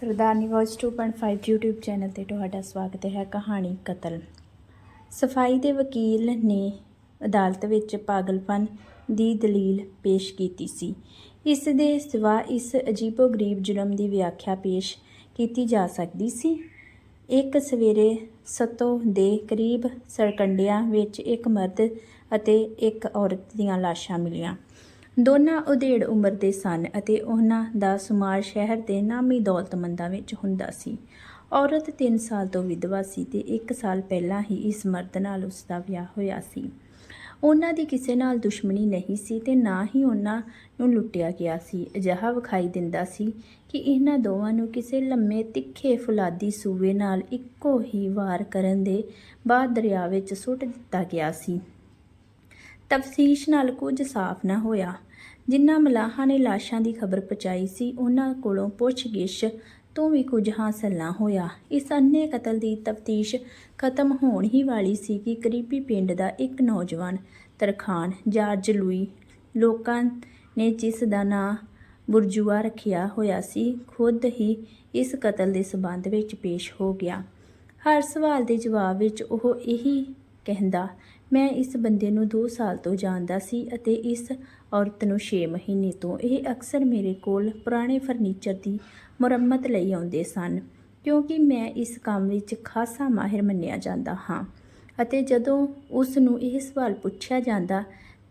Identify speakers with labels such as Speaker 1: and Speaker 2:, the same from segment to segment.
Speaker 1: ਸਰਦਾਰਨੀ voice 2.5 YouTube channel ਤੇ ਤੁਹਾਡਾ ਸਵਾਗਤ ਹੈ ਕਹਾਣੀ ਕਤਲ। ਸਫ਼ਾਈ ਦੇ ਵਕੀਲ ਨੇ ਅਦਾਲਤ ਵਿੱਚ ਪਾਗਲਪਨ ਦੀ ਦਲੀਲ ਪੇਸ਼ ਕੀਤੀ ਸੀ। ਇਸ ਦੇ ਸਿਵਾ ਇਸ ਅਜੀਬੋ-ਗਰੀਬ ਜ਼ੁਲਮ ਦੀ ਵਿਆਖਿਆ ਪੇਸ਼ ਕੀਤੀ ਜਾ ਸਕਦੀ ਸੀ। ਇੱਕ ਸਵੇਰੇ ਸਤੋ ਦੇ ਕਰੀਬ ਸਰਕੰਡਿਆਂ ਵਿੱਚ ਇੱਕ ਮਰਦ ਅਤੇ ਇੱਕ ਔਰਤ ਦੀਆਂ ਲਾਸ਼ਾਂ ਮਿਲੀਆਂ। ਦੋਨਾਂ ਉਧੇੜ ਉਮਰ ਦੇ ਸਨ ਅਤੇ ਉਹਨਾਂ ਦਾ ਸੁਮਾਰ ਸ਼ਹਿਰ ਦੇ ਨਾਮੀ ਦੌਲਤਮੰਦਾਂ ਵਿੱਚ ਹੁੰਦਾ ਸੀ। ਔਰਤ 3 ਸਾਲ ਤੋਂ ਵਿਧਵਾ ਸੀ ਤੇ 1 ਸਾਲ ਪਹਿਲਾਂ ਹੀ ਇਸ ਮਰਦ ਨਾਲ ਉਸ ਦਾ ਵਿਆਹ ਹੋਇਆ ਸੀ। ਉਹਨਾਂ ਦੀ ਕਿਸੇ ਨਾਲ ਦੁਸ਼ਮਣੀ ਨਹੀਂ ਸੀ ਤੇ ਨਾ ਹੀ ਉਹਨਾਂ ਨੂੰ ਲੁੱਟਿਆ ਗਿਆ ਸੀ। ਅਜਿਹਾ ਵਿਖਾਈ ਦਿੰਦਾ ਸੀ ਕਿ ਇਹਨਾਂ ਦੋਵਾਂ ਨੂੰ ਕਿਸੇ ਲੰਮੇ ਤਿੱਖੇ ਫੁਲਾਦੀ ਸੂਵੇ ਨਾਲ ਇੱਕੋ ਹੀ ਵਾਰ ਕਰਨ ਦੇ ਬਾਅਦ ਦਰਿਆ ਵਿੱਚ ਸੁੱਟ ਦਿੱਤਾ ਗਿਆ ਸੀ। ਤਫਸੀਸ਼ ਨਾਲ ਕੁਝ ਸਾਫ਼ ਨਾ ਹੋਇਆ। ਜਿਨ੍ਹਾਂ ਮਲਾਹਾਂ ਨੇ ਲਾਸ਼ਾਂ ਦੀ ਖਬਰ ਪਹੁੰਚਾਈ ਸੀ, ਉਹਨਾਂ ਕੋਲੋਂ ਪੁੱਛਗਿੱਛ ਤੋਂ ਵੀ ਕੁਝ ਹਾਸਲ ਨਾ ਹੋਇਆ। ਇਸ ਅੰਨੇ ਕਤਲ ਦੀ ਤਫਤੀਸ਼ ਖਤਮ ਹੋਣ ਹੀ ਵਾਲੀ ਸੀ ਕਿ ਕਰੀਬੀ ਪਿੰਡ ਦਾ ਇੱਕ ਨੌਜਵਾਨ ਤਰਖਾਨ ਜਾਰਜ ਲੂਈ ਲੋਕਾਂ ਨੇ ਜਿਸ ਦਾ ਨਾਂ ਬੁਰਜੂਆ ਰੱਖਿਆ ਹੋਇਆ ਸੀ, ਖੁਦ ਹੀ ਇਸ ਕਤਲ ਦੇ ਸਬੰਧ ਵਿੱਚ ਪੇਸ਼ ਹੋ ਗਿਆ। ਹਰ ਸਵਾਲ ਦੇ ਜਵਾਬ ਵਿੱਚ ਉਹ ਇਹੀ ਕਹਿੰਦਾ ਮੈਂ ਇਸ ਬੰਦੇ ਨੂੰ 2 ਸਾਲ ਤੋਂ ਜਾਣਦਾ ਸੀ ਅਤੇ ਇਸ ਔਰਤ ਨੂੰ 6 ਮਹੀਨੇ ਤੋਂ ਇਹ ਅਕਸਰ ਮੇਰੇ ਕੋਲ ਪੁਰਾਣੇ ਫਰਨੀਚਰ ਦੀ ਮੁਰੰਮਤ ਲਈ ਆਉਂਦੇ ਸਨ, ਕਿਉਂਕਿ ਮੈਂ ਇਸ ਕੰਮ ਵਿੱਚ ਖਾਸਾ ਮਾਹਿਰ ਮੰਨਿਆ ਜਾਂਦਾ ਹਾਂ। ਅਤੇ ਜਦੋਂ ਉਸ ਨੂੰ ਇਹ ਸਵਾਲ ਪੁੱਛਿਆ ਜਾਂਦਾ,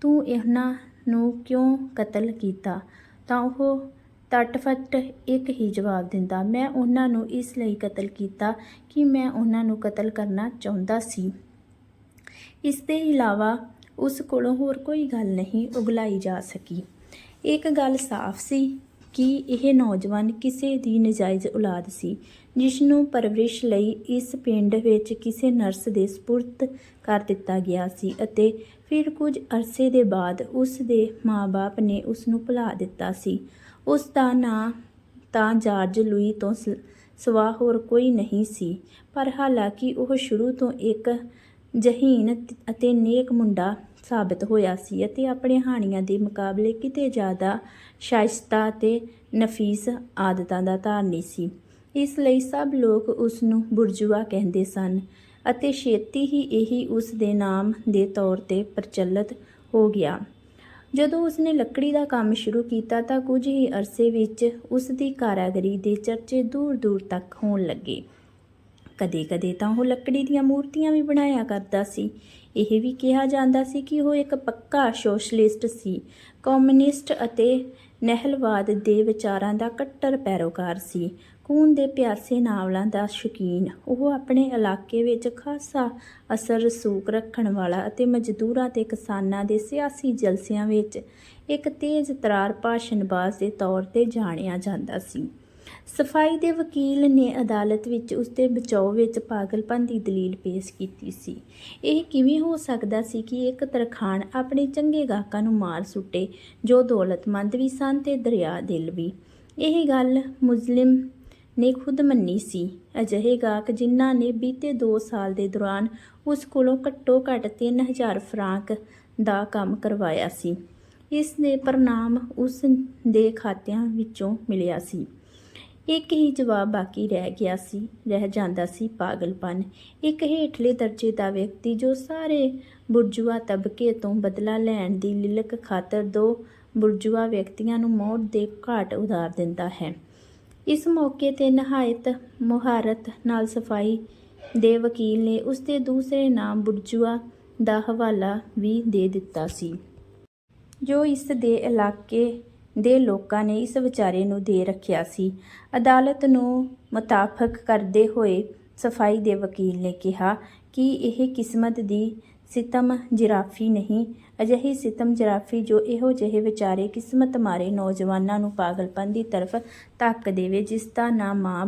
Speaker 1: ਤੂੰ ਇਹਨਾਂ ਨੂੰ ਕਿਉਂ ਕਤਲ ਕੀਤਾ? ਤਾਂ ਉਹ ਤਟਫਟ ਇੱਕ ਹੀ ਜਵਾਬ ਦਿੰਦਾ, ਮੈਂ ਉਹਨਾਂ ਨੂੰ ਇਸ ਲਈ ਕਤਲ ਕੀਤਾ ਕਿ ਮੈਂ ਉਹਨਾਂ ਨੂੰ ਕਤਲ ਕਰਨਾ ਚਾਹੁੰਦਾ ਸੀ। ਇਸ ਦੇ ਇਲਾਵਾ ਉਸ ਕੋਲੋਂ ਹੋਰ ਕੋਈ ਗੱਲ ਨਹੀਂ ਉਗਲਾਈ ਜਾ ਸਕੀ। ਇੱਕ ਗੱਲ ਸਾਫ਼ ਸੀ ਕਿ ਇਹ ਨੌਜਵਾਨ ਕਿਸੇ ਦੀ ਨਜਾਇਜ਼ ਔਲਾਦ ਸੀ ਜਿਸ ਨੂੰ ਪਰਵਰਿਸ਼ ਲਈ ਇਸ ਪਿੰਡ ਵਿੱਚ ਕਿਸੇ ਨਰਸ ਦੇ ਸਪੁਰਦ ਕਰ ਦਿੱਤਾ ਗਿਆ ਸੀ ਅਤੇ ਫਿਰ ਕੁਝ ਅਰਸੇ ਦੇ ਬਾਅਦ ਉਸ ਦੇ ਮਾਪੇ ਨੇ ਉਸ ਨੂੰ ਭੁਲਾ ਦਿੱਤਾ ਸੀ। ਉਸ ਦਾ ਨਾਂ ਤਾਂ ਜਾਰਜ ਲੂਈ ਤੋਂ ਸ- ਸਿਵਾ ਹੋਰ ਕੋਈ ਨਹੀਂ ਸੀ, ਪਰ ਹਾਲਾਂਕਿ ਉਹ ਸ਼ੁਰੂ ਤੋਂ ਇੱਕ ਜਹੀਨ ਅਤੇ ਨੇਕ ਮੁੰਡਾ ਸਾਬਤ ਹੋਇਆ ਸੀ ਅਤੇ ਆਪਣੇ ਹਾਣੀਆਂ ਦੇ ਮੁਕਾਬਲੇ ਕਿਤੇ ਜ਼ਿਆਦਾ ਸ਼ਾਇਸਤਾ ਅਤੇ ਨਫੀਸ ਆਦਤਾਂ ਦਾ ਧਾਰਨੀ ਸੀ। ਇਸ ਲਈ ਸਭ ਲੋਕ ਉਸ ਨੂੰ ਬੁਰਜੂਆ ਕਹਿੰਦੇ ਸਨ ਅਤੇ ਛੇਤੀ ਹੀ ਇਹੀ ਉਸ ਦੇ ਨਾਮ ਦੇ ਤੌਰ ਤੇ ਪ੍ਰਚਲਿਤ ਹੋ ਗਿਆ। ਜਦੋਂ ਉਸਨੇ ਲੱਕੜੀ ਦਾ ਕੰਮ ਸ਼ੁਰੂ ਕੀਤਾ ਤਾਂ ਕੁਝ ਹੀ ਅਰਸੇ ਵਿੱਚ ਉਸ ਦੀ ਕਾਰਾਗਰੀ ਦੇ ਚਰਚੇ ਦੂਰ-ਦੂਰ ਤੱਕ ਹੋਣ ਲੱਗੇ। ਕਦੇ-ਕਦੇ ਤਾਂ ਉਹ ਲੱਕੜੀ ਦੀਆਂ ਮੂਰਤੀਆਂ ਵੀ ਬਣਾਇਆ ਕਰਦਾ ਸੀ। ਇਹ ਵੀ ਕਿਹਾ ਜਾਂਦਾ ਸੀ ਕਿ ਉਹ ਇੱਕ ਪੱਕਾ ਸੋਸ਼ਲਿਸਟ ਸੀ। ਕਮਿਊਨਿਸਟ ਅਤੇ ਨਹਿਲਵਾਦ ਦੇ ਵਿਚਾਰਾਂ ਦਾ ਕੱਟੜ ਪੈਰੋਕਾਰ ਸੀ। ਖੂਨ ਦੇ ਪਿਆਸੇ ਨਾਵਲਾਂ ਦਾ ਸ਼ੌਕੀਨ। ਉਹ ਆਪਣੇ ਇਲਾਕੇ ਵਿੱਚ ਖਾਸਾ ਅਸਰ ਰਸੂਖ ਰੱਖਣ ਵਾਲਾ ਅਤੇ ਮਜ਼ਦੂਰਾਂ ਤੇ ਕਿਸਾਨਾਂ ਦੇ ਸਿਆਸੀ ਜਲਸਿਆਂ ਵਿੱਚ ਇੱਕ ਤੇਜ਼ ਤਰਾਰ ਭਾਸ਼ਣਬਾਜ਼ ਦੇ ਤੌਰ ਤੇ ਜਾਣਿਆ ਜਾਂਦਾ ਸੀ। ਸਫ਼ਾਈ ਦੇ ਵਕੀਲ ਨੇ ਅਦਾਲਤ ਵਿੱਚ ਉਸ ਦੇ ਬਚਾਓ ਵਿੱਚ ਪਾਗਲਪਨ ਦੀ ਦਲੀਲ ਪੇਸ਼ ਕੀਤੀ ਸੀ। ਇਹ ਕਿਵੇਂ ਹੋ ਸਕਦਾ ਸੀ ਕਿ ਇੱਕ ਤਰਖਾਨ ਆਪਣੇ ਚੰਗੇ ਗਾਹਕਾਂ ਨੂੰ ਮਾਰ ਸੁੱਟੇ, ਜੋ ਦੌਲਤਮੰਦ ਵੀ ਸਨ ਤੇ ਦਰਿਆ ਦਿਲ ਵੀ। ਇਹ ਗੱਲ ਮੁਸਲਿਮ ਨੇ ਖੁਦ ਮੰਨੀ ਸੀ। ਅਜਿਹੇ ਗਾਹਕ ਜਿਨ੍ਹਾਂ ਨੇ ਬੀਤੇ 2 ਸਾਲ ਦੇ ਦੌਰਾਨ ਉਸ ਕੋਲੋਂ ਘੱਟੋ ਘੱਟ 3000 ਫਰਾਂਕ ਦਾ ਕੰਮ ਕਰਵਾਇਆ ਸੀ। ਇਸ ਦੇ ਪ੍ਰਨਾਮ ਉਸ ਦੇ ਖਾਤਿਆਂ ਵਿੱਚੋਂ ਮਿਲਿਆ ਸੀ। ਇੱਕ ਹੀ ਜਵਾਬ ਬਾਕੀ ਰਹਿ ਗਿਆ ਸੀ, ਰਹਿ ਜਾਂਦਾ ਸੀ ਪਾਗਲਪਨ। ਇੱਕ ਹੇਠਲੇ ਦਰਜੇ ਦਾ ਵਿਅਕਤੀ ਜੋ ਸਾਰੇ ਬੁਰਜੂਆ ਤਬਕੇ ਤੋਂ ਬਦਲਾ ਲੈਣ ਦੀ ਲਿਲਕ ਖਾਤਰ ਦੋ ਬੁਰਜੂਆ ਵਿਅਕਤੀਆਂ ਨੂੰ ਮੌਤ ਦੇ ਘਾਟ ਉਤਾਰ ਦਿੰਦਾ ਹੈ। ਇਸ ਮੌਕੇ ਤੇ ਨਹਾਇਤ ਮੁਹਾਰਤ ਨਾਲ ਸਫ਼ਾਈ ਦੇ ਵਕੀਲ ਨੇ ਉਸ ਦੇ ਦੂਸਰੇ ਨਾਮ ਬੁਰਜੂਆ ਦਾ ਹਵਾਲਾ ਵੀ ਦੇ ਦਿੱਤਾ ਸੀ। ਜੋ ਇਸ ਦੇ ਇਲਾਕੇ ਦੇ ਲੋਕਾਂ ਨੇ ਇਸ ਵਿਚਾਰੇ ਨੂੰ ਦੇ ਰੱਖਿਆ ਸੀ। ਅਦਾਲਤ ਨੂੰ ਮੁਤਾਫਕ ਕਰਦੇ ਹੋਏ ਸਫ਼ਾਈ ਦੇ ਵਕੀਲ ਨੇ ਕਿਹਾ ਕਿ ਇਹ ਕਿਸਮਤ ਦੀ ਸਿਤਮ ਜਿਰਾਫੀ ਨਹੀਂ, ਅਜਿਹੀ ਸਿਤਮ ਜਿਰਾਫੀ ਜੋ ਇਹੋ ਜਿਹੇ ਵਿਚਾਰੇ ਕਿਸਮਤ ਮਾਰੇ ਨੌਜਵਾਨਾਂ ਨੂੰ ਪਾਗਲਪਨ ਦੀ ਤਰਫ ਧੱਕ ਦੇਵੇ, ਜਿਸ ਦਾ ਨਾ ਮਾਂ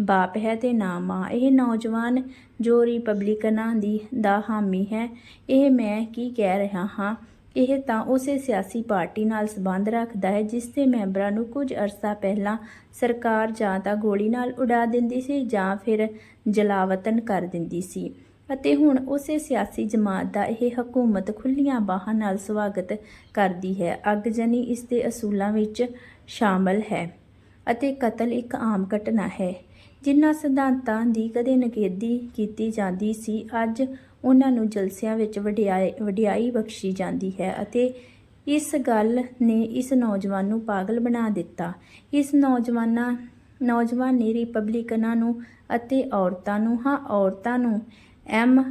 Speaker 1: ਬਾਪ ਹੈ ਤੇ ਨਾ ਮਾਂ। ਇਹ ਨੌਜਵਾਨ ਜੋ ਰਿਪਬਲਿਕਨਾਂ ਦੀ ਦਾ ਹਾਮੀ ਹੈ, ਇਹ ਮੈਂ ਕੀ ਕਹਿ ਰਿਹਾ ਹਾਂ? ਇਹ ਤਾਂ ਉਸੇ ਸਿਆਸੀ ਪਾਰਟੀ ਨਾਲ ਸੰਬੰਧ ਰੱਖਦਾ ਹੈ, ਜਿਸ ਦੇ ਮੈਂਬਰਾਂ ਨੂੰ ਕੁਝ ਅਰਸਾ ਪਹਿਲਾਂ ਸਰਕਾਰ ਜਾਂ ਤਾਂ ਗੋਲੀ ਨਾਲ ਉਡਾ ਦਿੰਦੀ ਸੀ ਜਾਂ ਫਿਰ ਜਲਾਵਤਨ ਕਰ ਦਿੰਦੀ ਸੀ। ਅਤੇ ਹੁਣ ਉਸੇ ਸਿਆਸੀ ਜਮਾਤ ਦਾ ਇਹ ਹਕੂਮਤ ਖੁੱਲੀਆਂ ਬਾਹਾਂ ਨਾਲ ਸਵਾਗਤ ਕਰਦੀ ਹੈ। ਅੱਗਜਨੀ ਇਸ ਦੇ ਅਸੂਲਾਂ ਵਿੱਚ ਸ਼ਾਮਲ ਹੈ ਅਤੇ ਕਤਲ ਇੱਕ ਆਮ ਘਟਨਾ ਹੈ। ਜਿਨ੍ਹਾਂ ਸਿਧਾਂਤਾਂ ਦੀ ਕਦੇ ਨਿਖੇਧੀ ਕੀਤੀ ਜਾਂਦੀ ਸੀ, ਅੱਜ ਉਹਨਾਂ ਨੂੰ ਜਲਸਿਆਂ ਵਿੱਚ ਵਡਿਆਈ ਵਡਿਆਈ ਬਖਸ਼ੀ ਜਾਂਦੀ ਹੈ ਅਤੇ ਇਸ ਗੱਲ ਨੇ ਇਸ ਨੌਜਵਾਨ ਨੂੰ ਪਾਗਲ ਬਣਾ ਦਿੱਤਾ। ਇਸ ਨੌਜਵਾਨਾਂ ਨੌਜਵਾਨ ਨੇ ਰਿਪਬਲਿਕਨਾਂ ਨੂੰ ਅਤੇ ਔਰਤਾਂ ਨੂੰ ਹਾਂ, ਔਰਤਾਂ ਨੂੰ ਐਮ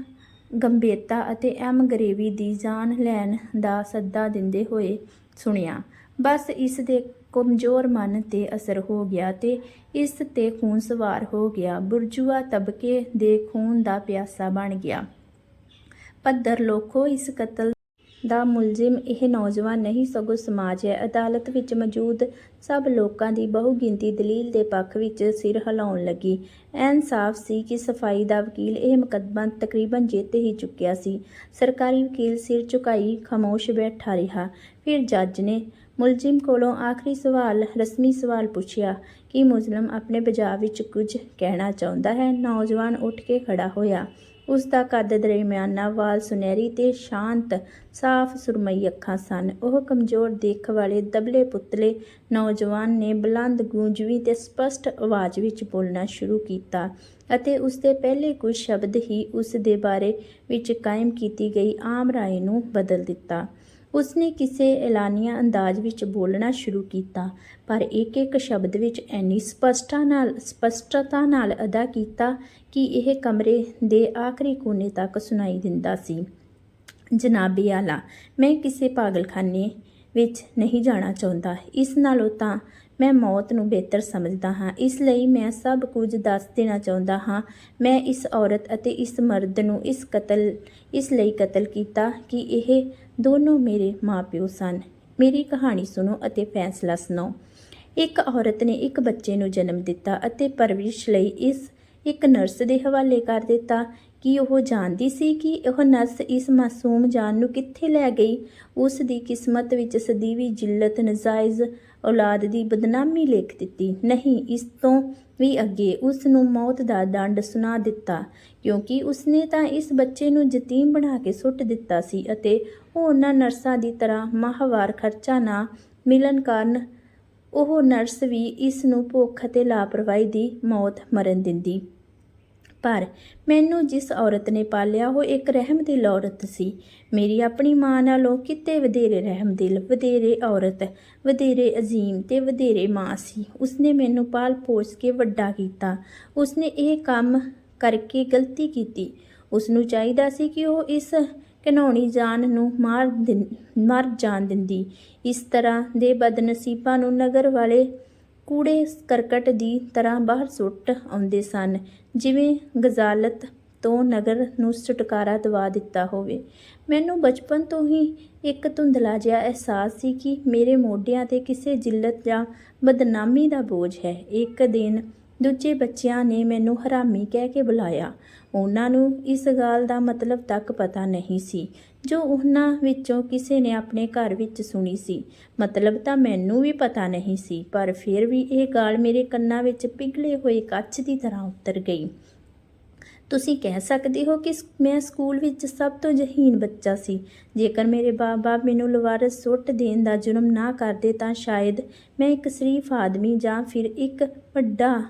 Speaker 1: ਗੰਭੀਰਤਾ ਅਤੇ ਐਮ ਗਰੇਵੀ ਦੀ ਜਾਨ ਲੈਣ ਦਾ ਸੱਦਾ ਦਿੰਦੇ ਹੋਏ ਸੁਣਿਆ। ਬਸ ਇਸ ਦੇ ਕਮਜ਼ੋਰ ਮਨ ਤੇ ਅਸਰ ਹੋ ਗਿਆ ਤੇ ਇਸ ਤੇ ਖੂਨ ਸਵਾਰ ਹੋ ਗਿਆ। ਬੁਰਜੂਆ ਤਬਕੇ ਦੇ ਖੂਨ ਦਾ ਪਿਆਸਾ ਬਣ ਗਿਆ। ਪੱਧਰ ਲੋਕੋ ਇਸ ਕਤਲ ਦਾ ਮੁਲਜ਼ਮ ਇਹ ਨੌਜਵਾਨ ਨਹੀਂ, ਸਗੋਂ ਸਮਾਜ ਹੈ। ਅਦਾਲਤ ਵਿੱਚ ਮੌਜੂਦ ਸਭ ਲੋਕਾਂ ਦੀ ਬਹੁਗਿਣਤੀ ਦਲੀਲ ਦੇ ਪੱਖ ਵਿੱਚ ਸਿਰ ਹਿਲਾਉਣ ਲੱਗੀ। ਐਨ ਸਾਫ਼ ਸੀ ਕਿ ਸਫ਼ਾਈ ਦਾ ਵਕੀਲ ਇਹ ਮੁਕੱਦਮਾ ਤਕਰੀਬਨ ਜਿੱਤ ਹੀ ਚੁੱਕਿਆ ਸੀ। ਸਰਕਾਰੀ ਵਕੀਲ ਸਿਰ ਝੁਕਾਈ, ਖਾਮੋਸ਼ ਬੈਠਾ ਰਿਹਾ। ਫਿਰ ਜੱਜ ਨੇ ਮੁਲਜ਼ਮ ਕੋਲੋਂ ਆਖਰੀ ਸਵਾਲ, ਰਸਮੀ ਸਵਾਲ ਪੁੱਛਿਆ ਕਿ ਮੁਜ਼ਲਮ ਆਪਣੇ ਬਜਾਅ ਵਿੱਚ ਕੁਝ ਕਹਿਣਾ ਚਾਹੁੰਦਾ ਹੈ। ਨੌਜਵਾਨ ਉੱਠ ਕੇ ਖੜਾ ਹੋਇਆ। ਉਸ ਦਾ ਕੱਦ ਦਰਮਿਆਨਾ ਵਾਲ ਸੁਨਹਿਰੀ ਤੇ ਸ਼ਾਂਤ, ਸਾਫ਼ ਸੁਰਮਈ ਅੱਖਾਂ ਸਨ। ਉਹ ਕਮਜ਼ੋਰ ਦੇਖ ਵਾਲੇ ਦਬਲੇ ਪੁਤਲੇ ਨੌਜਵਾਨ ਨੇ ਬੁਲੰਦ ਗੂੰਜਵੀਂ ਤੇ ਸਪਸ਼ਟ ਆਵਾਜ਼ ਵਿੱਚ ਬੋਲਣਾ ਸ਼ੁਰੂ ਕੀਤਾ ਅਤੇ ਉਸ ਦੇ ਪਹਿਲੇ ਕੁਝ ਸ਼ਬਦ ਹੀ ਉਸ ਦੇ ਬਾਰੇ ਵਿੱਚ ਕਾਇਮ ਕੀਤੀ ਗਈ ਆਮ ਰਾਏ ਨੂੰ ਬਦਲ ਦਿੱਤਾ। ਉਸਨੇ ਕਿਸੇ ਐਲਾਨੀਆ ਅੰਦਾਜ਼ ਵਿੱਚ ਬੋਲਣਾ ਸ਼ੁਰੂ ਕੀਤਾ, ਪਰ ਇੱਕ ਇੱਕ ਸ਼ਬਦ ਵਿੱਚ ਐਨੀ ਸਪਸ਼ਟਤਾ ਨਾਲ ਸਪਸ਼ਟਤਾ ਨਾਲ ਅਦਾ ਕੀਤਾ ਕਿ ਇਹ ਕਮਰੇ ਦੇ ਆਖਰੀ ਕੋਨੇ ਤੱਕ ਸੁਣਾਈ ਦਿੰਦਾ ਸੀ। ਜਨਾਬੀ ਆਲਾ, ਮੈਂ ਕਿਸੇ ਪਾਗਲਖਾਨੇ ਵਿੱਚ ਨਹੀਂ ਜਾਣਾ ਚਾਹੁੰਦਾ। ਇਸ ਨਾਲੋਂ ਤਾਂ ਮੈਂ ਮੌਤ ਨੂੰ ਬਿਹਤਰ ਸਮਝਦਾ ਹਾਂ। ਇਸ ਲਈ ਮੈਂ ਸਭ ਕੁਝ ਦੱਸ ਦੇਣਾ ਚਾਹੁੰਦਾ ਹਾਂ। ਮੈਂ ਇਸ ਔਰਤ ਅਤੇ ਇਸ ਮਰਦ ਨੂੰ ਇਸ ਕਤਲ, ਇਸ ਲਈ ਕਤਲ ਕੀਤਾ ਕਿ ਇਹ ਦੋਨੋਂ ਮੇਰੇ ਮਾਪਿਓ ਸਨ। ਮੇਰੀ ਕਹਾਣੀ ਸੁਣੋ ਅਤੇ ਫੈਸਲਾ ਸੁਣਾਓ। ਇੱਕ ਔਰਤ ਨੇ ਇੱਕ ਬੱਚੇ ਨੂੰ ਜਨਮ ਦਿੱਤਾ ਅਤੇ ਪਰਵਰਿਸ਼ ਲਈ ਇਸ ਇੱਕ ਨਰਸ ਦੇ ਹਵਾਲੇ ਕਰ ਦਿੱਤਾ। ਕਿ ਉਹ ਜਾਣਦੀ ਸੀ ਕਿ ਉਹ ਨਰਸ ਇਸ ਮਾਸੂਮ ਜਾਨ ਨੂੰ ਕਿੱਥੇ ਲੈ ਗਈ? ਉਸ ਦੀ ਕਿਸਮਤ ਵਿੱਚ ਸਦੀਵੀ ਜਿੱਲਤ, ਨਜਾਇਜ਼ ਔਲਾਦ ਦੀ ਬਦਨਾਮੀ ਲਿਖ ਦਿੱਤੀ। ਨਹੀਂ, ਇਸ ਤੋਂ ਵੀ ਅੱਗੇ ਉਸ ਨੂੰ ਮੌਤ ਦਾ ਦੰਡ ਸੁਣਾ ਦਿੱਤਾ, ਕਿਉਂਕਿ ਉਸਨੇ ਤਾਂ ਇਸ ਬੱਚੇ ਨੂੰ ਯਤੀਮ ਬਣਾ ਕੇ ਸੁੱਟ ਦਿੱਤਾ ਸੀ ਅਤੇ ਉਹ ਉਹਨਾਂ ਨਰਸਾਂ ਦੀ ਤਰ੍ਹਾਂ ਮਾਹਵਾਰ ਖਰਚਾ ਨਾ ਮਿਲਣ ਕਾਰਨ ਉਹ ਨਰਸ ਵੀ ਇਸ ਨੂੰ ਭੁੱਖ ਅਤੇ ਲਾਪਰਵਾਹੀ ਦੀ ਮੌਤ ਮਰਨ ਦਿੰਦੀ। ਪਰ ਮੈਨੂੰ ਜਿਸ ਔਰਤ ਨੇ ਪਾਲਿਆ, ਉਹ ਇੱਕ ਰਹਿਮ ਦਿਲ ਔਰਤ ਸੀ। ਮੇਰੀ ਆਪਣੀ ਮਾਂ ਨਾਲੋਂ ਕਿਤੇ ਵਧੇਰੇ ਰਹਿਮ ਦਿਲ, ਵਧੇਰੇ ਔਰਤ, ਵਧੇਰੇ ਅਜ਼ੀਮ ਤੇ ਵਧੇਰੇ ਮਾਂ ਸੀ। ਉਸਨੇ ਮੈਨੂੰ ਪਾਲ ਪੋਸ ਕੇ ਵੱਡਾ ਕੀਤਾ। ਉਸਨੇ ਇਹ ਕੰਮ ਕਰਕੇ ਗਲਤੀ ਕੀਤੀ। ਉਸ ਨੂੰ ਚਾਹੀਦਾ ਸੀ ਕਿ ਉਹ ਇਸ ਘਿਨਾਉਣੀ ਜਾਨ ਨੂੰ ਮਾਰ ਦਿੰ- ਮਰ ਜਾਣ ਦਿੰਦੀ। ਇਸ ਤਰ੍ਹਾਂ ਦੇ ਬਦਨਸੀਬਾਂ ਨੂੰ ਨਗਰ ਵਾਲੇ ਕੂੜੇ ਕਰਕਟ ਦੀ ਤਰ੍ਹਾਂ ਬਾਹਰ ਸੁੱਟ ਆਉਂਦੇ ਸਨ। ਜਿਵੇਂ ਗਜ਼ਾਲਤ ਤੋਂ ਨਗਰ ਨੂੰ ਛੁਟਕਾਰਾ ਦਿਵਾ ਦਿੱਤਾ ਹੋਵੇ। ਮੈਨੂੰ ਬਚਪਨ ਤੋਂ ਹੀ ਇੱਕ ਧੁੰਦਲਾ ਜਿਹਾ ਅਹਿਸਾਸ ਸੀ ਕਿ ਮੇਰੇ ਮੋਢਿਆਂ ਤੇ ਕਿਸੇ ਜਿੱਲਤ ਜਾਂ ਬਦਨਾਮੀ ਦਾ ਬੋਝ ਹੈ। ਇੱਕ ਦਿਨ ਦੂਜੇ ਬੱਚਿਆਂ ਨੇ ਮੈਨੂੰ ਹਰਾਮੀ ਕਹਿ ਕੇ ਬੁਲਾਇਆ। ਉਹਨਾਂ ਨੂੰ ਇਸ ਗੱਲ ਦਾ ਮਤਲਬ ਤੱਕ ਪਤਾ ਨਹੀਂ ਸੀ। ਜੋ ਉਹਨਾਂ ਵਿੱਚੋਂ ਕਿਸੇ ਨੇ ਆਪਣੇ ਘਰ ਵਿੱਚ ਸੁਣੀ ਸੀ। ਮਤਲਬ ਤਾਂ ਮੈਨੂੰ ਵੀ ਪਤਾ ਨਹੀਂ ਸੀ, ਪਰ ਫਿਰ ਵੀ ਇਹ ਗਾਲ ਮੇਰੇ ਕੰਨਾਂ ਵਿੱਚ ਪਿਘਲੇ ਹੋਏ ਕੱਚ ਦੀ ਤਰ੍ਹਾਂ ਉਤਰ ਗਈ। ਤੁਸੀਂ ਕਹਿ ਸਕਦੇ ਹੋ ਕਿ ਮੈਂ ਸਕੂਲ ਵਿੱਚ ਸਭ ਤੋਂ ਜਹੀਨ ਬੱਚਾ ਸੀ। ਜੇਕਰ ਮੇਰੇ ਬਾਪ ਮੈਨੂੰ ਲਵਾਰਸ ਸੁੱਟ ਦੇਣ ਦਾ ਜੁਰਮ ਨਾ ਕਰਦੇ ਤਾਂ ਸ਼ਾਇਦ ਮੈਂ ਇੱਕ ਸ਼ਰੀਫ ਆਦਮੀ ਜਾਂ ਫਿਰ ਇੱਕ ਵੱਡਾ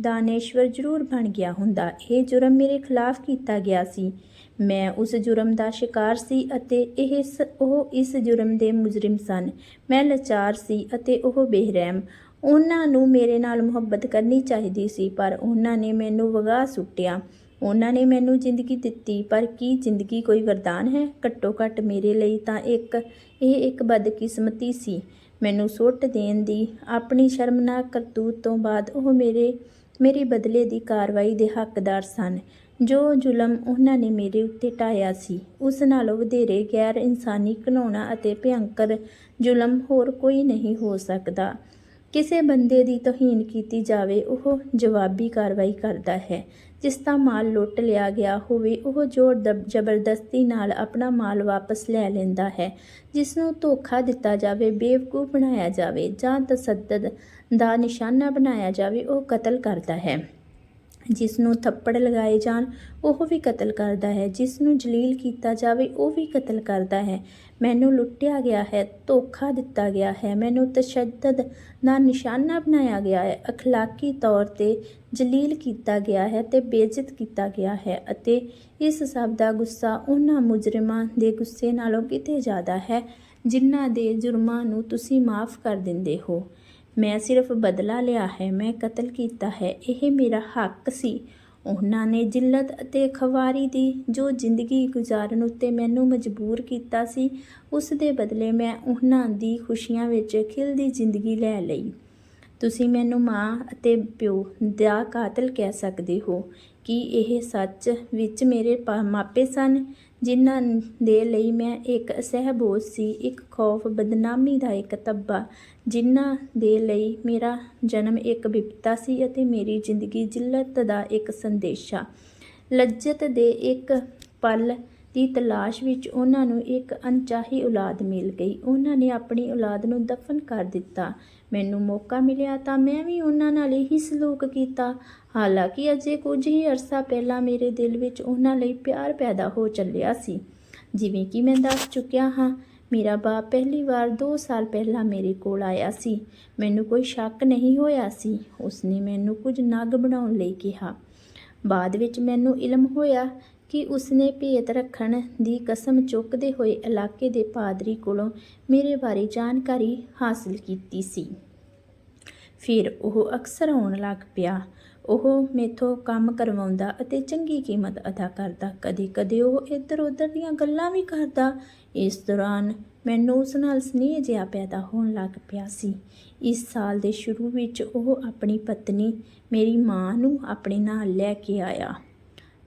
Speaker 1: ਦਾਨੇਸ਼ਵਰ ਜ਼ਰੂਰ ਬਣ ਗਿਆ ਹੁੰਦਾ। ਇਹ ਜੁਰਮ ਮੇਰੇ ਖਿਲਾਫ ਕੀਤਾ ਗਿਆ ਸੀ। ਮੈਂ ਉਸ ਜੁਰਮ ਦਾ ਸ਼ਿਕਾਰ ਸੀ ਅਤੇ ਇਹ ਸ- ਉਹ ਇਸ ਜੁਰਮ ਦੇ ਮੁਜਰਮ ਸਨ। ਮੈਂ ਲਾਚਾਰ ਸੀ ਅਤੇ ਉਹ ਬੇਰਹਿਮ। ਉਹਨਾਂ ਨੂੰ ਮੇਰੇ ਨਾਲ ਮੁਹੱਬਤ ਕਰਨੀ ਚਾਹੀਦੀ ਸੀ, ਪਰ ਉਹਨਾਂ ਨੇ ਮੈਨੂੰ ਵਗਾ ਸੁੱਟਿਆ। ਉਹਨਾਂ ਨੇ ਮੈਨੂੰ ਜ਼ਿੰਦਗੀ ਦਿੱਤੀ, ਪਰ ਕੀ ਜ਼ਿੰਦਗੀ ਕੋਈ ਵਰਦਾਨ ਹੈ? ਘੱਟੋ ਘੱਟ ਮੇਰੇ ਲਈ ਤਾਂ ਇੱਕ, ਇਹ ਇੱਕ ਬਦਕਿਸਮਤੀ ਸੀ। ਮੈਨੂੰ ਸੁੱਟ ਦੇਣ ਦੀ ਆਪਣੀ ਸ਼ਰਮਨਾਕ ਕਰਤੂਤ ਤੋਂ ਬਾਅਦ ਉਹ ਮੇਰੇ ਮੇਰੇ ਬਦਲੇ ਦੀ ਕਾਰਵਾਈ ਦੇ ਹੱਕਦਾਰ ਸਨ। ਜੋ ਜ਼ੁਲਮ ਉਹਨਾਂ ਨੇ ਮੇਰੇ ਉੱਤੇ ਢਾਇਆ ਸੀ, ਉਸ ਨਾਲੋਂ ਵਧੇਰੇ ਗੈਰ ਇਨਸਾਨੀ ਘਿਨਾਉਣਾ ਅਤੇ ਭਿਅੰਕਰ ਜ਼ੁਲਮ ਹੋਰ ਕੋਈ ਨਹੀਂ ਹੋ ਸਕਦਾ। ਕਿਸੇ ਬੰਦੇ ਦੀ ਤੋਹੀਨ ਕੀਤੀ ਜਾਵੇ, ਉਹ ਜਵਾਬੀ ਕਾਰਵਾਈ ਕਰਦਾ ਹੈ। ਜਿਸ ਦਾ ਮਾਲ ਲੁੱਟ ਲਿਆ ਗਿਆ ਹੋਵੇ, ਉਹ ਜ਼ੋਰ ਜ਼ਬਰਦਸਤੀ ਨਾਲ ਆਪਣਾ ਮਾਲ ਵਾਪਸ ਲੈ ਲੈਂਦਾ ਹੈ। ਜਿਸ ਨੂੰ ਧੋਖਾ ਦਿੱਤਾ ਜਾਵੇ, ਬੇਵਕੂਫ ਬਣਾਇਆ ਜਾਵੇ ਜਾਂ ਤਸੱਦਦ ਦਾ ਨਿਸ਼ਾਨਾ ਬਣਾਇਆ ਜਾਵੇ, ਉਹ ਕਤਲ ਕਰਦਾ ਹੈ। ਜਿਸ ਨੂੰ ਥੱਪੜ ਲਗਾਏ ਜਾਣ, ਉਹ ਵੀ ਕਤਲ ਕਰਦਾ ਹੈ। ਜਿਸ ਨੂੰ ਜਲੀਲ ਕੀਤਾ ਜਾਵੇ, ਉਹ ਵੀ ਕਤਲ ਕਰਦਾ ਹੈ। ਮੈਨੂੰ ਲੁੱਟਿਆ ਗਿਆ ਹੈ, ਧੋਖਾ ਦਿੱਤਾ ਗਿਆ ਹੈ। ਮੈਨੂੰ ਤਸ਼ੱਦਦ ਦਾ ਨਿਸ਼ਾਨਾ ਬਣਾਇਆ ਗਿਆ ਹੈ। ਅਖਲਾਕੀ ਤੌਰ ਤੇ ਜਲੀਲ ਕੀਤਾ ਗਿਆ ਹੈ ਤੇ ਬੇਇੱਜ਼ਤ ਕੀਤਾ ਗਿਆ ਹੈ ਅਤੇ ਇਸ ਸਭ ਦਾ ਗੁੱਸਾ ਉਹਨਾਂ ਮੁਜਰਮਾਂ ਦੇ ਗੁੱਸੇ ਨਾਲੋਂ ਕਿਤੇ ਜ਼ਿਆਦਾ ਹੈ, ਜਿਨ੍ਹਾਂ ਦੇ ਜੁਰਮਾਂ ਨੂੰ ਤੁਸੀਂ ਮਾਫ ਕਰ ਦਿੰਦੇ ਹੋ। ਮੈਂ ਸਿਰਫ ਬਦਲਾ ਲਿਆ ਹੈ, ਮੈਂ ਕਤਲ ਕੀਤਾ ਹੈ, ਇਹ ਮੇਰਾ ਹੱਕ ਸੀ। ਉਹਨਾਂ ਨੇ ਜਿਲਤ ਅਤੇ ਖਵਾਰੀ ਦੀ ਜੋ ਜ਼ਿੰਦਗੀ ਗੁਜ਼ਾਰਨ ਉੱਤੇ ਮੈਨੂੰ ਮਜਬੂਰ ਕੀਤਾ ਸੀ, ਉਸ ਦੇ ਬਦਲੇ ਮੈਂ ਉਹਨਾਂ ਦੀ ਖੁਸ਼ੀਆਂ ਵਿੱਚ ਖਿਲਦੀ ਜ਼ਿੰਦਗੀ ਲੈ ਲਈ। ਤੁਸੀਂ ਮੈਨੂੰ ਮਾਂ ਅਤੇ ਪਿਓ ਦਾ ਕਾਤਲ ਕਹਿ ਸਕਦੇ ਹੋ। ਕਿ ਇਹ ਸੱਚ ਵਿੱਚ ਮੇਰੇ ਪਾ- ਮਾਪੇ ਸਨ, ਜਿਨ੍ਹਾਂ ਦੇ ਲਈ ਮੈਂ ਇੱਕ ਅਸਹਿ ਬੋਝ ਸੀ, ਇੱਕ ਖੌਫ ਬਦਨਾਮੀ ਦਾ ਇੱਕ ਤੱਬਾ, ਜਿਨ੍ਹਾਂ ਦੇ ਲਈ ਮੇਰਾ ਜਨਮ ਇੱਕ ਬਿਪਤਾ ਸੀ ਅਤੇ ਮੇਰੀ ਜ਼ਿੰਦਗੀ ਜਿਲਤ ਦਾ ਇੱਕ ਸੰਦੇਸ਼ਾ। ਲੱਜਤ ਦੇ ਇੱਕ ਪਲ ਦੀ ਤਲਾਸ਼ ਵਿੱਚ ਉਹਨਾਂ ਨੂੰ ਇੱਕ ਅਣਚਾਹੀ ਔਲਾਦ ਮਿਲ ਗਈ। ਉਹਨਾਂ ਨੇ ਆਪਣੀ ਔਲਾਦ ਨੂੰ ਦਫਨ ਕਰ ਦਿੱਤਾ। ਮੈਨੂੰ ਮੌਕਾ ਮਿਲਿਆ ਤਾਂ ਮੈਂ ਵੀ ਉਹਨਾਂ ਨਾਲ ਹੀ ਸਲੂਕ ਕੀਤਾ। ਹਾਲਾਂਕਿ ਅਜੇ ਕੁਝ ਹੀ ਅਰਸਾ ਪਹਿਲਾਂ ਮੇਰੇ ਦਿਲ ਵਿੱਚ ਉਹਨਾਂ ਲਈ ਪਿਆਰ ਪੈਦਾ ਹੋ ਚੱਲਿਆ ਸੀ। ਜਿਵੇਂ ਕਿ ਮੈਂ ਦੱਸ ਚੁੱਕਿਆ ਹਾਂ, ਮੇਰਾ ਬਾਪ ਪਹਿਲੀ ਵਾਰ 2 ਸਾਲ ਪਹਿਲਾਂ ਮੇਰੇ ਕੋਲ ਆਇਆ ਸੀ। ਮੈਨੂੰ ਕੋਈ ਸ਼ੱਕ ਨਹੀਂ ਹੋਇਆ ਸੀ। ਉਸਨੇ ਮੈਨੂੰ ਕੁਝ ਨਗ ਬਣਾਉਣ ਲਈ ਕਿਹਾ। ਬਾਅਦ ਵਿੱਚ ਮੈਨੂੰ ਇਲਮ ਹੋਇਆ ਕਿ ਉਸਨੇ ਭੇਤ ਰੱਖਣ ਦੀ ਕਸਮ ਚੁੱਕਦੇ ਹੋਏ ਇਲਾਕੇ ਦੇ ਪਾਦਰੀ ਕੋਲੋਂ ਮੇਰੇ ਬਾਰੇ ਜਾਣਕਾਰੀ ਹਾਸਲ ਕੀਤੀ ਸੀ। ਫਿਰ ਉਹ ਅਕਸਰ ਆਉਣ ਲੱਗ ਪਿਆ। ਉਹ ਮੇਥੋਂ ਕੰਮ ਕਰਵਾਉਂਦਾ ਅਤੇ ਚੰਗੀ ਕੀਮਤ ਅਦਾ ਕਰਦਾ। ਕਦੇ-ਕਦੇ ਉਹ ਇੱਧਰ-ਉੱਧਰ ਦੀਆਂ ਗੱਲਾਂ ਵੀ ਕਰਦਾ। ਇਸ ਦੌਰਾਨ ਮੈਨੂੰ ਉਸ ਨਾਲ ਸਨੇਹ ਜਿਹਾ ਪੈਦਾ ਹੋਣ ਲੱਗ ਪਿਆ ਸੀ। ਇਸ ਸਾਲ ਦੇ ਸ਼ੁਰੂ ਵਿੱਚ ਉਹ ਆਪਣੀ ਪਤਨੀ, ਮੇਰੀ ਮਾਂ ਨੂੰ ਆਪਣੇ ਨਾਲ ਲੈ ਕੇ ਆਇਆ।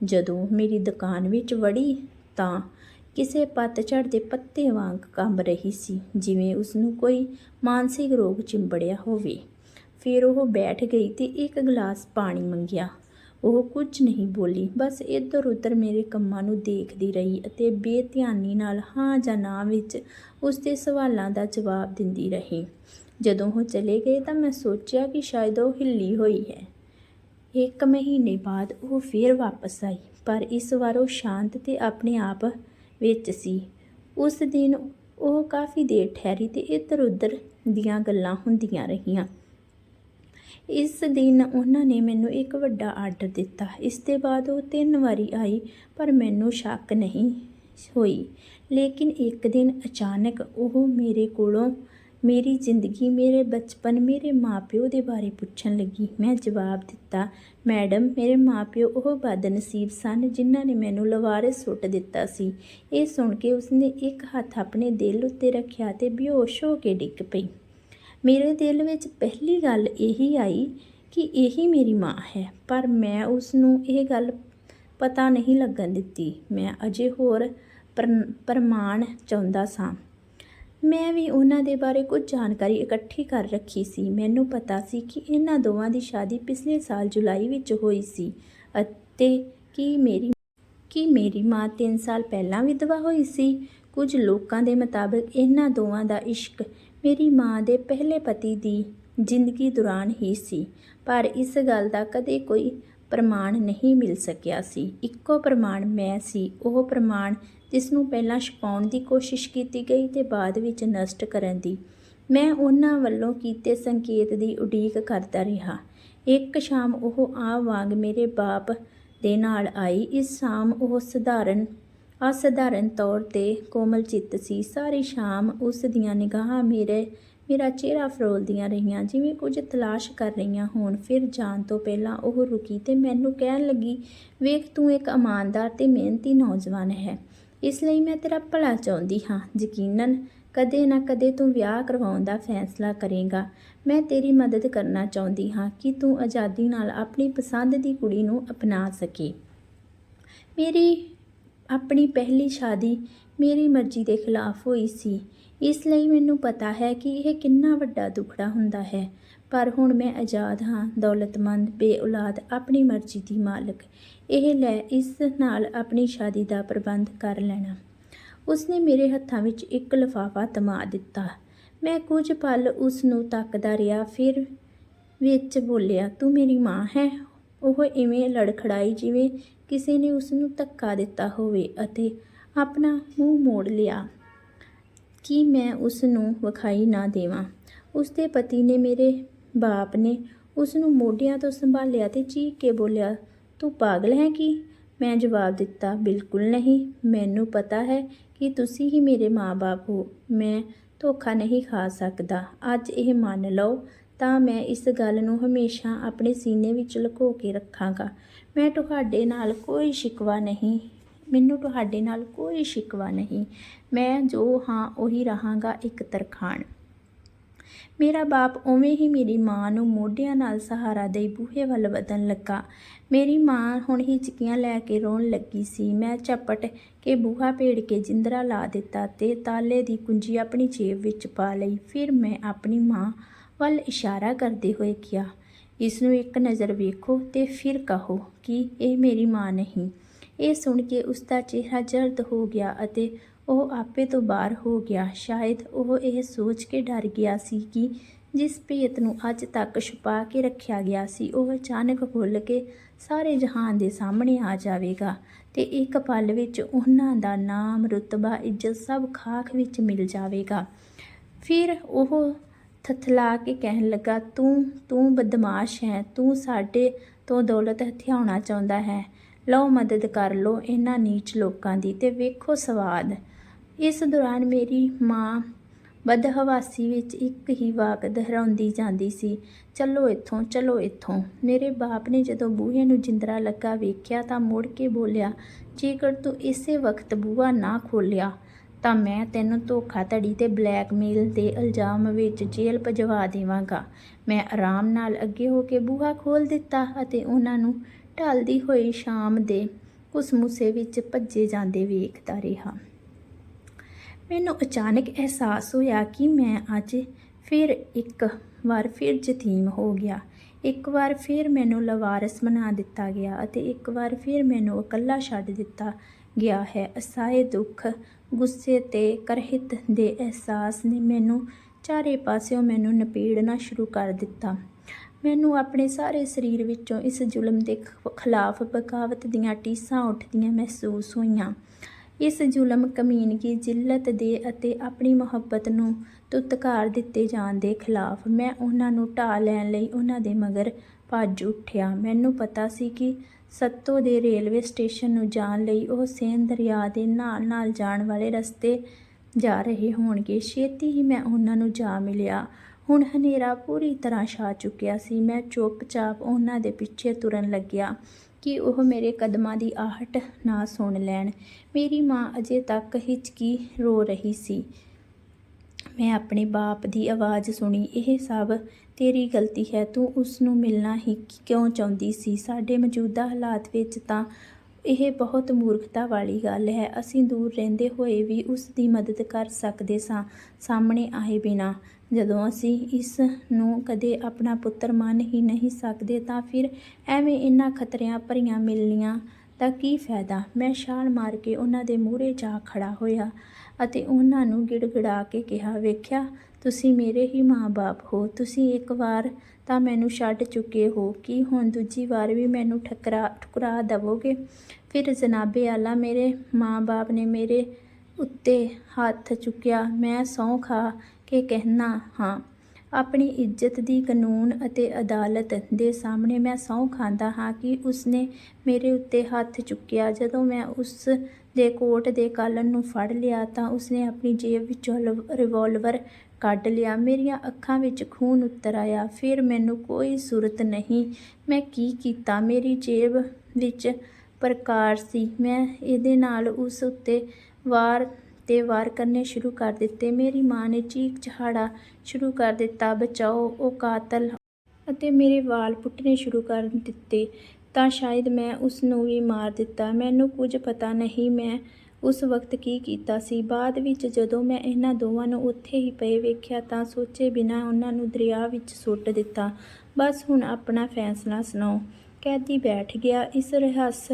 Speaker 1: ਜਦੋਂ ਮੇਰੀ ਦੁਕਾਨ ਵਿੱਚ ਵੜੀ ਤਾਂ ਕਿਸੇ ਪਤਝੜ ਦੇ ਪੱਤੇ ਵਾਂਗ ਕੰਬ ਰਹੀ ਸੀ, ਜਿਵੇਂ ਉਸ ਨੂੰ ਕੋਈ ਮਾਨਸਿਕ ਰੋਗ ਚਿੰਬੜਿਆ ਹੋਵੇ। ਫਿਰ ਉਹ ਬੈਠ ਗਈ ਤੇ ਇੱਕ ਗਲਾਸ ਪਾਣੀ ਮੰਗਿਆ। ਉਹ ਕੁਝ ਨਹੀਂ ਬੋਲੀ, ਬਸ ਇੱਧਰ ਉੱਧਰ ਮੇਰੇ ਕੰਮਾਂ ਨੂੰ ਦੇਖਦੀ ਰਹੀ ਅਤੇ ਬੇਧਿਆਨੀ ਨਾਲ ਹਾਂ ਜਾਂ ਨਾ ਵਿੱਚ ਉਸ ਦੇ ਸਵਾਲਾਂ ਦਾ ਜਵਾਬ ਦਿੰਦੀ ਰਹੀ। ਜਦੋਂ ਉਹ ਚਲੇ ਗਏ ਤਾਂ ਮੈਂ ਸੋਚਿਆ ਕਿ ਸ਼ਾਇਦ ਉਹ ਹਿੱਲੀ ਹੋਈ ਹੈ। ਇੱਕ ਮਹੀਨੇ ਬਾਅਦ ਉਹ ਫੇਰ ਵਾਪਸ ਆਈ, ਪਰ ਇਸ ਵਾਰ ਉਹ ਸ਼ਾਂਤ ਤੇ ਆਪਣੇ ਆਪ ਵਿੱਚ ਸੀ। ਉਸ ਦਿਨ ਉਹ ਕਾਫੀ ਦੇਰ ਠਹਿਰੀ ਤੇ ਇੱਧਰ ਉੱਧਰ ਦੀਆਂ ਗੱਲਾਂ ਹੁੰਦੀਆਂ ਰਹੀਆਂ। ਇਸ ਦਿਨ ਉਹਨਾਂ ਨੇ ਮੈਨੂੰ ਇੱਕ ਵੱਡਾ ਆਰਡਰ ਦਿੱਤਾ। ਇਸ ਦੇ ਬਾਅਦ ਉਹ ਤਿੰਨ ਵਾਰੀ ਆਈ, ਪਰ ਮੈਨੂੰ ਸ਼ੱਕ ਨਹੀਂ ਹੋਈ। ਲੇਕਿਨ ਇੱਕ ਦਿਨ ਅਚਾਨਕ ਉਹ ਮੇਰੇ ਕੋਲੋਂ ਮੇਰੀ ਜ਼ਿੰਦਗੀ ਮੇਰੇ ਬਚਪਨ ਮੇਰੇ ਮਾਪਿਓ ਦੇ ਬਾਰੇ ਪੁੱਛਣ ਲੱਗੀ। ਮੈਂ ਜਵਾਬ ਦਿੱਤਾ, ਮੈਡਮ, ਮੇਰੇ ਮਾਪਿਓ ਉਹ ਬਦਨਸੀਬ ਸਨ ਜਿਨ੍ਹਾਂ ਨੇ ਮੈਨੂੰ ਲਵਾਰਿਸ ਸੁੱਟ ਦਿੱਤਾ ਸੀ। ਇਹ ਸੁਣ ਕੇ ਉਸਨੇ ਇੱਕ ਹੱਥ ਆਪਣੇ ਦਿਲ ਉੱਤੇ ਰੱਖਿਆ ਤੇ ਬੇਹੋਸ਼ ਹੋ ਕੇ ਡਿੱਗ ਪਈ। ਮੇਰੇ ਦਿਲ ਵਿੱਚ ਪਹਿਲੀ ਗੱਲ ਇਹੀ ਆਈ ਕਿ ਇਹੀ ਮੇਰੀ ਮਾਂ ਹੈ, ਪਰ ਮੈਂ ਉਸ ਨੂੰ ਇਹ ਗੱਲ ਪਤਾ ਨਹੀਂ ਲੱਗਣ ਦਿੱਤੀ। ਮੈਂ ਅਜੇ ਹੋਰ ਪ੍ਰਮਾਣ ਚਾਹੁੰਦਾ ਸਾਂ। ਮੈਂ ਵੀ ਉਹਨਾਂ ਦੇ ਬਾਰੇ ਕੁਝ ਜਾਣਕਾਰੀ ਇਕੱਠੀ ਕਰ ਰੱਖੀ ਸੀ। ਮੈਨੂੰ ਪਤਾ ਸੀ ਕਿ ਇਹਨਾਂ ਦੋਵਾਂ ਦੀ ਸ਼ਾਦੀ ਪਿਛਲੇ ਸਾਲ ਜੁਲਾਈ ਵਿੱਚ ਹੋਈ ਸੀ ਅਤੇ ਕਿ ਮੇਰੀ ਕਿ ਮੇਰੀ ਮਾਂ 3 ਸਾਲ ਪਹਿਲਾਂ ਵਿਧਵਾ ਹੋਈ ਸੀ। ਕੁਝ ਲੋਕਾਂ ਦੇ ਮੁਤਾਬਕ ਇਹਨਾਂ ਦੋਵਾਂ ਦਾ ਇਸ਼ਕ ਮੇਰੀ ਮਾਂ ਦੇ ਪਹਿਲੇ ਪਤੀ ਦੀ ਜ਼ਿੰਦਗੀ ਦੌਰਾਨ ਹੀ ਸੀ, ਪਰ ਇਸ ਗੱਲ ਦਾ ਕਦੇ ਕੋਈ ਪ੍ਰਮਾਣ ਨਹੀਂ ਮਿਲ ਸਕਿਆ ਸੀ। ਇੱਕੋ ਪ੍ਰਮਾਣ ਮੈਂ ਸੀ, ਉਹ ਪ੍ਰਮਾਣ ਜਿਸ ਨੂੰ ਪਹਿਲਾਂ ਛਪਾਉਣ ਦੀ ਕੋਸ਼ਿਸ਼ ਕੀਤੀ ਗਈ ਤੇ ਬਾਅਦ ਵਿੱਚ ਨਸ਼ਟ ਕਰਨ ਦੀ। ਮੈਂ ਉਹਨਾਂ ਵੱਲੋਂ ਕੀਤੇ ਸੰਕੇਤ ਦੀ ਉਡੀਕ ਕਰਦਾ ਰਿਹਾ। ਇੱਕ ਸ਼ਾਮ ਉਹ ਆ ਵਾਂਗ ਮੇਰੇ ਬਾਪ ਦੇ ਨਾਲ ਆਈ। ਇਸ ਸ਼ਾਮ ਉਹ ਸਧਾਰਨ, ਅਸਧਾਰਨ ਤੌਰ ਤੇ ਕੋਮਲ ਚਿੱਤ ਸੀ। ਸਾਰੀ ਸ਼ਾਮ ਉਸ ਦੀਆਂ ਨਿਗਾਹਾਂ ਮੇਰੇ, ਮੇਰਾ ਚਿਹਰਾ ਫਰੋਲਦੀਆਂ ਰਹੀਆਂ। ਜਿਵੇਂ ਕੁਝ ਤਲਾਸ਼ ਕਰ ਰਹੀਆਂ ਹੋਣ, ਫਿਰ ਜਾਣ ਤੋਂ ਪਹਿਲਾਂ ਉਹ ਰੁਕੀ ਤੇ ਮੈਨੂੰ ਕਹਿਣ ਲੱਗੀ, ਵੇਖ, ਤੂੰ ਇੱਕ ਇਮਾਨਦਾਰ ਤੇ ਮਿਹਨਤੀ ਨੌਜਵਾਨ ਹੈ। ਇਸ ਲਈ ਮੈਂ ਤੇਰਾ ਭਲਾ ਚਾਹੁੰਦੀ ਹਾਂ, ਯਕੀਨਨ ਕਦੇ ਨਾ ਕਦੇ ਤੂੰ ਵਿਆਹ ਕਰਵਾਉਣ ਦਾ ਫੈਸਲਾ ਕਰੇਗਾ। ਮੈਂ ਤੇਰੀ ਮਦਦ ਕਰਨਾ ਚਾਹੁੰਦੀ ਹਾਂ ਕਿ ਤੂੰ ਆਜ਼ਾਦੀ ਨਾਲ ਆਪਣੀ ਪਸੰਦ ਦੀ ਕੁੜੀ ਨੂੰ ਅਪਣਾ ਸਕੇ। ਮੇਰੀ, ਆਪਣੀ ਪਹਿਲੀ ਸ਼ਾਦੀ ਮੇਰੀ ਮਰਜ਼ੀ ਦੇ ਖਿਲਾਫ ਹੋਈ ਸੀ। ਇਸ ਲਈ ਮੈਨੂੰ ਪਤਾ ਹੈ ਕਿ ਇਹ ਕਿੰਨਾ ਵੱਡਾ ਦੁਖੜਾ ਹੁੰਦਾ ਹੈ। ਪਰ ਹੁਣ ਮੈਂ ਆਜ਼ਾਦ ਹਾਂ, ਦੌਲਤਮੰਦ, ਬੇਔਲਾਦ, ਆਪਣੀ ਮਰਜ਼ੀ ਦੀ ਮਾਲਕ। ਇਹ ਲੈ ਇਸ ਨਾਲ ਆਪਣੀ ਸ਼ਾਦੀ ਦਾ ਪ੍ਰਬੰਧ ਕਰ ਲੈਣਾ। ਉਸਨੇ ਮੇਰੇ ਹੱਥਾਂ ਵਿੱਚ ਇੱਕ ਲਿਫਾਫਾ ਤਮਾ ਦਿੱਤਾ। ਮੈਂ ਕੁਝ ਪਲ ਉਸ ਨੂੰ ਤੱਕਦਾ ਰਿਹਾ, ਫਿਰ ਵਿੱਚ ਬੋਲਿਆ, ਤੂੰ ਮੇਰੀ ਮਾਂ ਹੈ। ਉਹ ਇਵੇਂ ਲੜਖੜਾਈ ਜਿਵੇਂ ਕਿਸੇ ਨੇ ਉਸ ਨੂੰ ਧੱਕਾ ਦਿੱਤਾ ਹੋਵੇ ਅਤੇ ਆਪਣਾ ਮੂੰਹ ਮੋੜ ਲਿਆ ਕਿ ਮੈਂ ਉਸ ਨੂੰ ਵਿਖਾਈ ਨਾ ਦੇਵਾਂ। ਉਸ ਦੇ ਪਤੀ ਨੇ ਮੇਰੇ ਬਾਪ ਨੇ ਉਸ ਨੂੰ ਮੋਢਿਆਂ ਤੋਂ ਸੰਭਾਲਿਆ ਤੇ ਚੀਕ ਕੇ ਬੋਲਿਆ, ਤੂੰ ਪਾਗਲ ਹੈ ਕੀ? ਮੈਂ ਜਵਾਬ ਦਿੱਤਾ, ਬਿਲਕੁਲ ਨਹੀਂ। ਮੈਨੂੰ ਪਤਾ ਹੈ ਕਿ ਤੁਸੀਂ ਹੀ ਮੇਰੇ ਮਾਂ-ਬਾਪ ਹੋ। ਮੈਂ ਧੋਖਾ ਨਹੀਂ ਖਾ ਸਕਦਾ। ਅੱਜ ਇਹ ਮੰਨ ਲਓ ਤਾਂ ਮੈਂ ਇਸ ਗੱਲ ਨੂੰ ਹਮੇਸ਼ਾ ਆਪਣੇ ਸੀਨੇ ਵਿੱਚ ਲੁਕੋ ਕੇ ਰੱਖਾਂਗਾ। ਮੈਂ ਤੁਹਾਡੇ ਨਾਲ ਕੋਈ ਸ਼ਿਕਵਾ ਨਹੀਂ। ਮੈਨੂੰ ਤੁਹਾਡੇ ਨਾਲ ਕੋਈ ਸ਼ਿਕਵਾ ਨਹੀਂ। ਮੈਂ ਜੋ ਹਾਂ ਉਹੀ ਰਹਾਂਗਾ ਇੱਕ ਤਰਖਾਣ। ਮੇਰਾ ਬਾਪ ਉਵੇਂ ਹੀ ਮੇਰੀ ਮਾਂ ਨੂੰ ਮੋਢਿਆਂ ਨਾਲ ਸਹਾਰਾ ਦੇ ਬੂਹੇ ਵੱਲ ਵਧਣ ਲੱਗਾ। ਮੇਰੀ ਮਾਂ ਹੁਣ ਹੀ ਚਿੱਕੀਆਂ ਲੈ ਕੇ ਰੋਣ ਲੱਗੀ ਸੀ। ਮੈਂ ਝਪਟ ਕੇ ਬੂਹਾ ਭੇੜ ਕੇ ਜਿੰਦਰਾ ਲਾ ਦਿੱਤਾ ਤੇ ਤਾਲੇ ਦੀ ਕੁੰਜੀ ਆਪਣੀ ਜੇਬ ਵਿੱਚ ਪਾ ਲਈ। ਫਿਰ ਮੈਂ ਆਪਣੀ ਮਾਂ ਵੱਲ ਇਸ਼ਾਰਾ ਕਰਦੇ ਹੋਏ ਕਿਹਾ ਇਸ ਨੂੰ ਇੱਕ ਨਜ਼ਰ ਵੇਖੋ ਤੇ ਫਿਰ ਕਹੋ ਕਿ ਇਹ ਮੇਰੀ ਮਾਂ ਨਹੀਂ। ਇਹ ਸੁਣ ਕੇ ਉਸ ਦਾ ਚਿਹਰਾ ਜਰਦ ਹੋ ਗਿਆ ਅਤੇ ਉਹ ਆਪੇ ਤੋਂ ਬਾਹਰ ਹੋ ਗਿਆ। ਸ਼ਾਇਦ ਉਹ ਇਹ ਸੋਚ ਕੇ ਡਰ ਗਿਆ ਸੀ ਕਿ ਜਿਸ ਭੇਤ ਨੂੰ ਅੱਜ ਤੱਕ ਛੁਪਾ ਕੇ ਰੱਖਿਆ ਗਿਆ ਸੀ, ਉਹ ਅਚਾਨਕ ਖੁੱਲ੍ਹ ਕੇ ਸਾਰੇ ਜਹਾਨ ਦੇ ਸਾਹਮਣੇ ਆ ਜਾਵੇਗਾ ਤੇ ਇੱਕ ਪਲ ਵਿੱਚ ਉਹਨਾਂ ਦਾ ਨਾਮ, ਰੁਤਬਾ, ਇੱਜ਼ਤ ਸਭ ਖਾਖ ਵਿੱਚ ਮਿਲ ਜਾਵੇਗਾ। ਫਿਰ ਉਹ ਥਥਲਾ ਕੇ ਕਹਿਣ ਲੱਗਾ, ਤੂੰ ਤੂੰ ਬਦਮਾਸ਼ ਹੈ, ਤੂੰ ਸਾਡੇ ਤੋਂ ਦੌਲਤ ਹਥਿਆਉਣਾ ਚਾਹੁੰਦਾ ਹੈ। ਲਓ, ਮਦਦ ਕਰ ਲਓ ਇਹਨਾਂ ਨੀਚ ਲੋਕਾਂ ਦੀ ਤੇ ਵੇਖੋ ਸਵਾਦ। ਇਸ ਦੌਰਾਨ ਮੇਰੀ ਮਾਂ ਬਦਹਵਾਸੀ ਵਿੱਚ ਇੱਕ ਹੀ ਵਾਕ ਦੁਹਰਾਉਂਦੀ ਜਾਂਦੀ ਸੀ, ਚਲੋ ਇੱਥੋਂ ਚਲੋ ਇੱਥੋਂ। ਮੇਰੇ ਬਾਪ ਨੇ ਜਦੋਂ ਬੂਹੇ ਨੂੰ ਜਿੰਦਰਾ ਲੱਗਾ ਵੇਖਿਆ ਤਾਂ ਮੁੜ ਕੇ ਬੋਲਿਆ, ਜੇਕਰ ਤੂੰ ਇਸੇ ਵਕਤ ਬੂਹਾ ਨਾ ਖੋਲਿਆ ਤਾਂ ਮੈਂ ਤੈਨੂੰ ਧੋਖਾਧੜੀ ਤੇ ਬਲੈਕਮੇਲ ਦੇ ਇਲਜ਼ਾਮ ਵਿੱਚ ਜੇਲ੍ਹ ਭਜਵਾ ਦੇਵਾਂਗਾ। ਮੈਂ ਆਰਾਮ ਨਾਲ ਅੱਗੇ ਹੋ ਕੇ ਬੂਹਾ ਖੋਲ ਦਿੱਤਾ ਅਤੇ ਉਹਨਾਂ ਨੂੰ ਢਲਦੀ ਹੋਈ ਸ਼ਾਮ ਦੇ ਉਸ ਮੂਸੇ ਵਿੱਚ ਭੱਜੇ ਜਾਂਦੇ ਵੇਖਦਾ ਰਿਹਾ। ਮੈਨੂੰ ਅਚਾਨਕ ਅਹਿਸਾਸ ਹੋਇਆ ਕਿ ਮੈਂ ਅੱਜ ਫਿਰ ਇੱਕ ਵਾਰ ਫਿਰ ਯਤੀਮ ਹੋ ਗਿਆ। ਇੱਕ ਵਾਰ ਫਿਰ ਮੈਨੂੰ ਲਵਾਰਸ ਬਣਾ ਦਿੱਤਾ ਗਿਆ ਅਤੇ ਇੱਕ ਵਾਰ ਫਿਰ ਮੈਨੂੰ ਇਕੱਲਾ ਛੱਡ ਦਿੱਤਾ ਗਿਆ ਹੈ। ਅਸਾਏ ਦੁੱਖ, ਗੁੱਸੇ ਤੇ ਕਰਹਿਤ ਦੇ ਅਹਿਸਾਸ ਨੇ ਮੈਨੂੰ ਚਾਰੇ ਪਾਸਿਓਂ ਮੈਨੂੰ ਨਪੀੜਨਾ ਸ਼ੁਰੂ ਕਰ ਦਿੱਤਾ। ਮੈਨੂੰ ਆਪਣੇ ਸਾਰੇ ਸਰੀਰ ਵਿੱਚੋਂ ਇਸ ਜ਼ੁਲਮ ਦੇ ਖਿਲਾਫ ਬਗਾਵਤ ਦੀਆਂ ਟੀਸਾਂ ਉੱਠਦੀਆਂ ਮਹਿਸੂਸ ਹੋਈਆਂ। ਇਸ ਜ਼ੁਲਮ ਕਮੀਨਗੀ ਜ਼ਿਲਤ ਦੇ ਅਤੇ ਆਪਣੀ ਮੁਹੱਬਤ ਨੂੰ ਤੁਤਕਾਰ ਦਿੱਤੇ ਜਾਣ ਦੇ ਖਿਲਾਫ ਮੈਂ ਉਹਨਾਂ ਨੂੰ ਢਾਹ ਲੈਣ ਲਈ ਉਹਨਾਂ ਦੇ ਮਗਰ ਭੱਜ ਉੱਠਿਆ। ਮੈਨੂੰ ਪਤਾ ਸੀ ਕਿ ਸੱਤੋ ਦੇ ਰੇਲਵੇ ਸਟੇਸ਼ਨ ਨੂੰ ਜਾਣ ਲਈ ਉਹ ਸੇਨ ਦਰਿਆ ਦੇ ਨਾਲ ਨਾਲ ਜਾਣ ਵਾਲੇ ਰਸਤੇ ਜਾ ਰਹੇ ਹੋਣਗੇ। ਛੇਤੀ ਹੀ ਮੈਂ ਉਹਨਾਂ ਨੂੰ ਜਾ ਮਿਲਿਆ। ਹੁਣ ਹਨੇਰਾ ਪੂਰੀ ਤਰ੍ਹਾਂ ਛਾ ਚੁੱਕਿਆ ਸੀ। ਮੈਂ ਚੁੱਪਚਾਪ ਉਹਨਾਂ ਦੇ ਪਿੱਛੇ ਤੁਰਨ ਲੱਗਿਆ। ਕਿ ਉਹ ਮੇਰੇ ਕਦਮਾਂ ਦੀ ਆਹਟ ਨਾ ਸੁਣ ਲੈਣ। ਮੇਰੀ ਮਾਂ ਅਜੇ ਤੱਕ ਹਿਚਕੀ ਰੋ ਰਹੀ ਸੀ। ਮੈਂ ਆਪਣੇ ਬਾਪ ਦੀ ਆਵਾਜ਼ ਸੁਣੀ। ਇਹ ਸਭ ਤੇਰੀ ਗਲਤੀ ਹੈ। ਤੂੰ ਉਸ ਨੂੰ ਮਿਲਣਾ ਹੀ ਕਿਉਂ ਚਾਹੁੰਦੀ ਸੀ? ਸਾਡੇ ਮੌਜੂਦਾ ਹਾਲਾਤ ਵਿੱਚ ਤਾਂ ਇਹ ਬਹੁਤ ਮੂਰਖਤਾ ਵਾਲੀ ਗੱਲ ਹੈ। ਅਸੀਂ ਦੂਰ ਰਹਿੰਦੇ ਹੋਏ ਵੀ ਉਸ ਦੀ ਮਦਦ ਕਰ ਸਕਦੇ ਸਾਂ, ਸਾਹਮਣੇ ਆਏ ਬਿਨਾ। ਜਦੋਂ ਅਸੀਂ ਇਸ ਨੂੰ ਕਦੇ ਆਪਣਾ ਪੁੱਤਰ ਮੰਨ ਹੀ ਨਹੀਂ ਸਕਦੇ ਤਾਂ ਫਿਰ ਐਵੇਂ ਇਨ੍ਹਾਂ ਖਤਰਿਆਂ ਭਰੀਆਂ ਮਿਲਣੀਆਂ ਦਾ ਕੀ ਫਾਇਦਾ? ਮੈਂ ਛਾਲ ਮਾਰ ਕੇ ਉਹਨਾਂ ਦੇ ਮੂਹਰੇ ਜਾ ਖੜਾ ਹੋਇਆ ਅਤੇ ਉਹਨਾਂ ਨੂੰ ਗਿੜਗਿੜਾ ਕੇ ਕਿਹਾ, ਵੇਖਿਆ, ਤੁਸੀਂ ਮੇਰੇ ਹੀ ਮਾਂ-ਬਾਪ ਹੋ। ਤੁਸੀਂ ਇੱਕ ਵਾਰ ਤਾਂ ਮੈਨੂੰ ਛੱਡ ਚੁੱਕੇ ਹੋ। ਕੀ ਹੁਣ ਦੂਜੀ ਵਾਰ ਵੀ ਮੈਨੂੰ ਠਕਰਾ, ਠੁਕਰਾ ਦਵੋਗੇ? ਫਿਰ ਜਨਾਬੇ ਆਲਾ, ਮੇਰੇ ਮਾਂ-ਬਾਪ ਨੇ ਮੇਰੇ ਉੱਤੇ ਹੱਥ ਚੁੱਕਿਆ। ਮੈਂ ਸਹੁੰ ਖਾ ਕੇ ਕਹਿਣਾ, ਹਾਂ, ਆਪਣੀ ਇੱਜ਼ਤ ਦੀ ਕਾਨੂੰਨ ਅਤੇ ਅਦਾਲਤ ਦੇ ਸਾਹਮਣੇ ਮੈਂ ਸਹੁੰ ਖਾਂਦਾ ਹਾਂ ਕਿ ਉਸਨੇ ਮੇਰੇ ਉੱਤੇ ਹੱਥ ਚੁੱਕਿਆ। ਜਦੋਂ ਮੈਂ ਉਸ ਦੇ ਕੋਟ ਦੇ ਕਾਲਨ ਨੂੰ ਫੜ ਲਿਆ ਤਾਂ ਉਸਨੇ ਆਪਣੀ ਜੇਬ ਵਿੱਚੋਂ ਰਿਵਾਲਵਰ ਕੱਢ ਲਿਆ। ਮੇਰੀਆਂ ਅੱਖਾਂ ਵਿੱਚ ਖੂਨ ਉਤਰ ਆਇਆ। ਫਿਰ ਮੈਨੂੰ ਕੋਈ ਸੁਰਤ ਨਹੀਂ। ਮੈਂ ਕੀ ਕੀਤਾ? ਮੇਰੀ ਜੇਬ ਵਿੱਚ ਪ੍ਰਕਾਰ ਸੀ। ਮੈਂ ਇਹਦੇ ਨਾਲ ਉਸ ਉੱਤੇ ਵਾਰ ਤੇ ਵਾਰ ਕਰਨੇ ਸ਼ੁਰੂ ਕਰ ਦਿੱਤੇ। ਮੇਰੀ ਮਾਂ ਨੇ ਚੀਕ ਚਹਾੜਾ ਸ਼ੁਰੂ ਕਰ ਦਿੱਤਾ, ਬਚਾਓ, ਉਹ ਕਾਤਲ ਅਤੇ ਮੇਰੇ ਵਾਲ ਪੁੱਟਣੇ ਸ਼ੁਰੂ ਕਰ ਦਿੱਤੇ। ਤਾਂ ਸ਼ਾਇਦ ਮੈਂ ਉਸ ਨੂੰ ਵੀ ਮਾਰ ਦਿੱਤਾ। ਮੈਨੂੰ ਕੁਝ ਪਤਾ ਨਹੀਂ, ਮੈਂ ਉਸ ਵਕਤ ਕੀ ਕੀਤਾ ਸੀ। ਬਾਅਦ ਵਿੱਚ ਜਦੋਂ ਮੈਂ ਇਹਨਾਂ ਦੋਵਾਂ ਨੂੰ ਉੱਥੇ ਹੀ ਪਏ ਵੇਖਿਆ ਤਾਂ ਸੋਚੇ ਬਿਨਾਂ ਉਹਨਾਂ ਨੂੰ ਦਰਿਆ ਵਿੱਚ ਸੁੱਟ ਦਿੱਤਾ। ਬਸ ਹੁਣ ਆਪਣਾ ਫੈਸਲਾ ਸੁਣਾਓ। ਕੈਦੀ ਬੈਠ ਗਿਆ। ਇਸ ਰਹੱਸ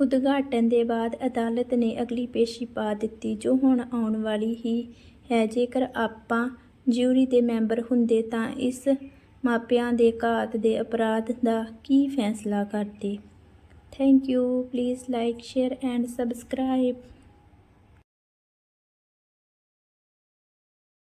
Speaker 1: ਉਦਘਾਟਨ ਦੇ ਬਾਅਦ ਅਦਾਲਤ ਨੇ ਅਗਲੀ ਪੇਸ਼ੀ ਪਾ ਦਿੱਤੀ, ਜੋ ਹੁਣ ਆਉਣ ਵਾਲੀ ਹੀ ਹੈ। ਜੇਕਰ ਆਪਾਂ ਜਿਊਰੀ ਦੇ ਮੈਂਬਰ ਹੁੰਦੇ ਤਾਂ ਇਸ ਮਾਪਿਆਂ ਦੇ ਘਾਤ ਦੇ ਅਪਰਾਧ ਦਾ ਕੀ ਫੈਸਲਾ ਕਰਦੇ? Thank you. Please like, share and subscribe.